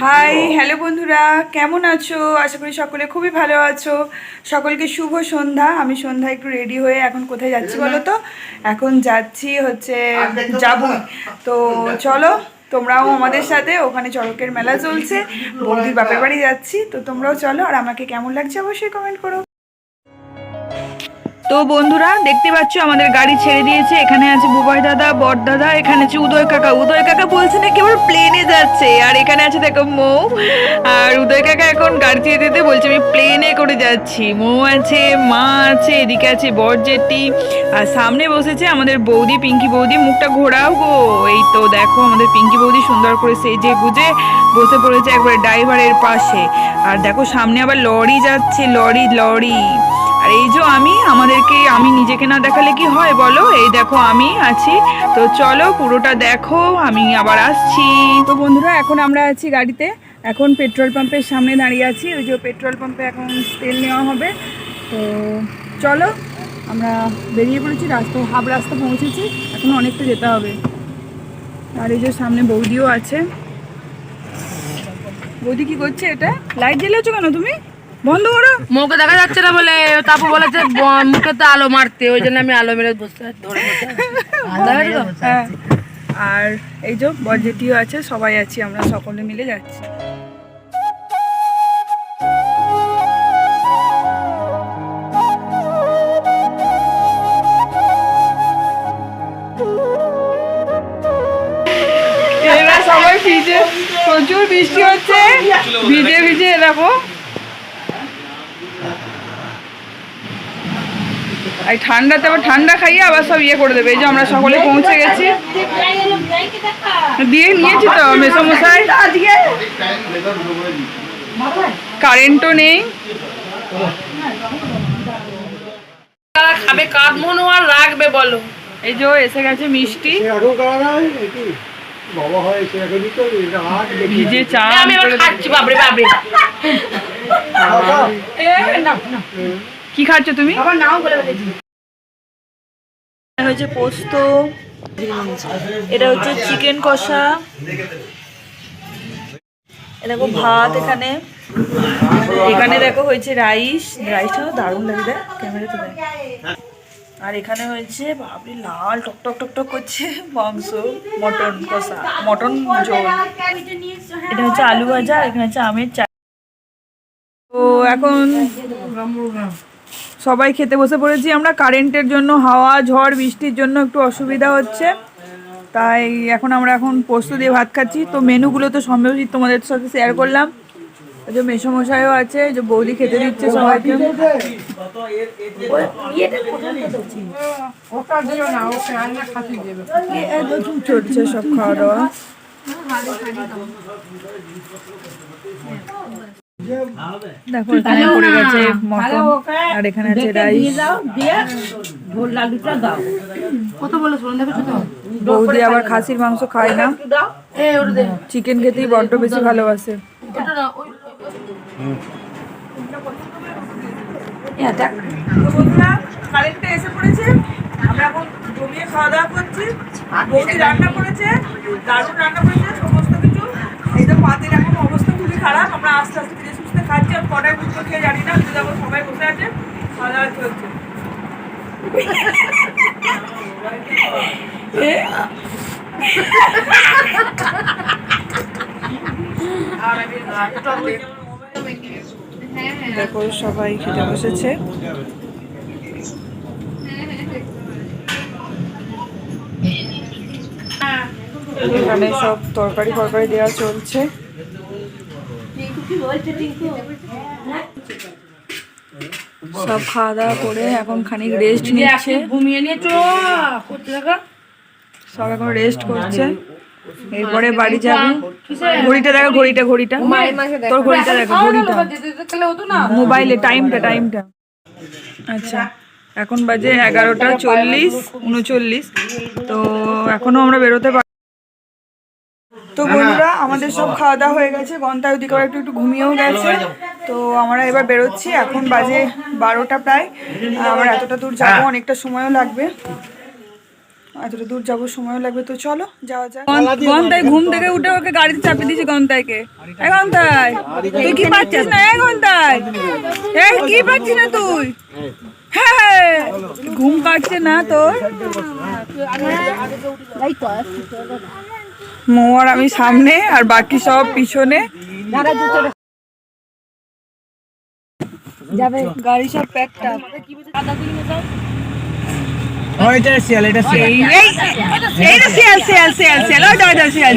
Hi hello বন্ধুরা কেমন আছো? আশা করি সকলে খুবই ভালো আছো। সকলকে শুভ সন্ধ্যা। আমি সন্ধ্যা একটু রেডি হয়ে এখন কোথায় যাচ্ছি বলো তো? এখন যাচ্ছি হচ্ছে যাবই তো চলো তোমরাও আমাদের সাথে ওখানে চড়কের মেলা চলছে। বৌদির বাপের বাড়ি যাচ্ছি। তো তোমরাও চলো আর আমাকে কেমন লাগছে অবশ্যই কমেন্ট করো। তো বন্ধুরা, দেখতে পাচ্ছ, আমাদের গাড়ি ছেড়ে দিয়েছে। এখানে আছে বুবাই দাদা, বর দাদা, এখানে আছে উদয় কাকা। উদয় কাকা বলছে না কেবল প্লেনে যাচ্ছে। আর এখানে আছে, দেখো, মৌ। আর উদয় কাকা এখন গাড়ি ছেড়ে দিতে বলছে, আমি প্লেনে করে যাচ্ছি। মৌ আছে, মা আছে, এদিকে আছে বর জেঠি। আর সামনে বসেছে আমাদের বৌদি, পিঙ্কি বৌদি। মুখটা ঘোরাও গো। এই তো দেখো, আমাদের পিঙ্কি বৌদি সুন্দর করে সেজে গুজে বসে পড়েছে একবারে ড্রাইভারের পাশে। আর দেখো, সামনে আবার লরি যাচ্ছে, লরি লরি। আর এই যে আমি, আমাদেরকে, আমি নিজেকে না দেখালে কি হয় বলো? এই দেখো আমি আছি। তো চলো পুরোটা দেখো, আমি আবার আসছি। তো বন্ধুরা, এখন আমরা আছি গাড়িতে। এখন পেট্রোল পাম্পের সামনে দাঁড়িয়ে আছি। ওই যে পেট্রোল পাম্পে এখন তেল নেওয়া হবে। তো চলো, আমরা বেরিয়ে পড়েছি। রাস্তা, হাফ রাস্তা পৌঁছেছি। এখন অনেকটা যেতে হবে। আর এই যে সামনে বৌদিও আছে। বৌদি কি করছে এটা? লাইট জ্বেলেছো কেন তুমি? বন্ধ করো মুখে দেখা যাচ্ছে না বলে তাপু বলেছে মুখে তো আলো মারতে ওই জন্য আমি আলো মেরে বসে আছি, ধরে? হ্যাঁ। আর এই যে বরজেটিও আছে সবাই আছি আমরা সকলে মিলে যাচ্ছি। সবাই ভিজে প্রচুর বৃষ্টি হচ্ছে। ভিজে ভিজে দেখো। আর ঠান্ডাতে আবার ঠান্ডা খাইয়ে আবার সব ইয়ে করে দেবে। এই যে আমরা সকলে পৌঁছে গেছি। দিয়ে নিয়েছি তো মেসমশাই। কারেন্টও নেই। খাবে? কার আর রাখবে বলো? এই যে এসে গেছে মিষ্টি। হয় ভিজে চা আমি খাচ্ছি বাবরে বাবরে কি খাচ্ছ তুমি? আবার নাও বলে ফেলেছি হচ্ছে পোস্ত। এটা হচ্ছে চিকেন কষা। দেখো ভাত এখানে। এখানে দেখো হয়েছে রাইস। রাইসটা দারুণ লাগে দেখ ক্যামেরাতে দেখ। আর এখানে হয়েছে বাপরে লাল টক টক টক টক করছে মাংস মটন কষা মটন ঝোল। এটা হচ্ছে আলু ভাজা এখানে হচ্ছে আমের চা তো এখন সবাই খেতে বসে পড়েছি। আমরা কারেন্টের জন্য হাওয়া ঝড় বৃষ্টির জন্য একটু অসুবিধা হচ্ছে। তাই এখন আমরা এখন পোস্ত দিয়ে ভাত খাচ্ছি। তো মেনুগুলো তো সম্ভবত তোমাদের সাথে শেয়ার করলাম। যে মেসমশাইও আছে যে বৌদি খেতে দিচ্ছে সবাইকে। চলছে সব খাওয়া দাওয়া। দেখো এখানে পড়ে গেছে মটন। আর এখানে আছে রাইস কত বলে বৌদি আবার খাসির মাংস খায় না। এ ওটা দে। চিকেন খেতেই বড্ড বেশি ভালোবাসে। ওটা না ওই কারেন্টটা এসে পড়েছে। আমরা এখন জমিয়ে খাওয়া দাওয়া করছি। বৌদি রান্না করেছে দারুণ রান্না করেছে সমস্ত কিছু। এই তো পাতের এখন অবস্থা খুবই খারাপ। আমরা আস্তে আস্তে খাচ্ছি, আর কটায় দুটো খেয়ে জানি না, কিন্তু সবাই বসে আছে, খাওয়া দাওয়া চলছে। দেখো সবাই খেতে বসেছে। এখানে সব তরকারি ফরকারি দেওয়া চলছে। সব খাওয়া দাওয়া করে এখন খানিক রেস্ট নিচ্ছে। ঘুমিয়ে নিয়েছো? করতে সব এখন রেস্ট করছে। এরপরে বাড়ি যাবে। ঘড়িটা দেখো ঘড়িটা ঘড়িটা। তোর ঘড়িটা দেখো ঘড়িটা। মোবাইলে টাইমটা টাইমটা। আচ্ছা এখন বাজে এগারোটা চল্লিশ উনচল্লিশ। তো এখনও আমরা বেরোতে পারি তো বন্ধুরা আমাদের সব খাওয়া দাওয়া হয়ে গেছে। গন্তায় ওদিকে একটু একটু ঘুমিয়েও গেছে। তো আমরা এবার বেরোচ্ছি। এখন বাজে বারোটা প্রায়। আবার এতটা দূর যাব অনেকটা সময়ও লাগবে। এতটা দূর যাব সময় লাগবে। তো চলো যাওয়া যাক। গন্তায় ঘুম থেকে উঠে ওকে গাড়িতে চাপিয়ে দিয়েছি গন্তায়কে। এ গন্তায় তুই কি পাচ্ছিস না? এ গন্তায়। এই কি পাচ্ছিস না তুই? হ্যাঁ ঘুম কাটছে না তোর? মৌ আর আমি সামনে আর বাকি সব পিছনে। যাবে। গাড়ি সব প্যাকটা এটা শিয়াল এটা এই এই এইটা শিয়াল শিয়াল শিয়াল শিয়াল। ওইটা ওইটা শিয়াল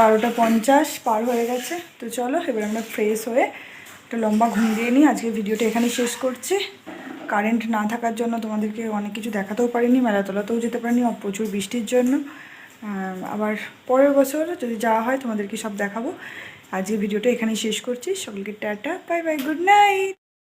বারোটা পঞ্চাশ পার হয়ে গেছে। তো চলো, এবার আমরা ফ্রেশ হয়ে একটা লম্বা ঘুম দিয়ে নিই। আজকে ভিডিওটা এখানেই শেষ করছি। কারেন্ট না থাকার জন্য তোমাদেরকে অনেক কিছু দেখাতেও পারিনি, মেলাতলাতেও যেতে পারিনি প্রচুর বৃষ্টির জন্য। আবার পরের বছর যদি যাওয়া হয়, তোমাদেরকে সব দেখাবো। আজকে ভিডিওটা এখানেই শেষ করছি। সকলকে tata bye bye good night